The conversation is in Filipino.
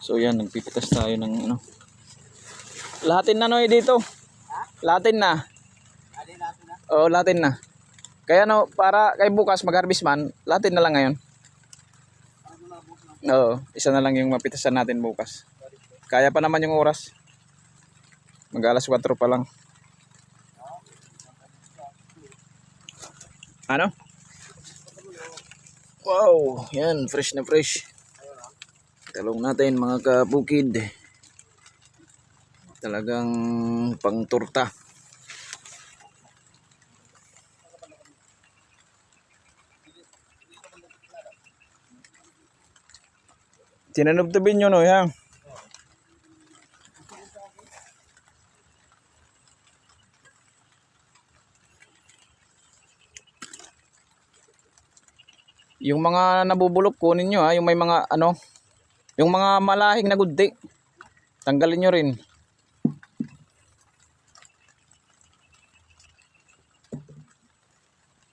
So yan, nagpipitas tayo ng ano. Lahatin na noy dito. Lahatin na. Oo, lahatin na. Kaya no, para kay bukas mag-harvest man, lahatin na lang ngayon. Oo, isa na lang yung mapitasan natin bukas. Kaya pa naman yung oras. Mag alas 4 pa lang. Ano? Wow, yan, fresh na fresh. Talong natin mga kabukid. Talagang pang turta. Tinanubtubin nyo no, yan. Yung mga nabubulok kunin nyo ha, yung may mga ano, yung mga malahing na gudti. Tanggalin nyo rin.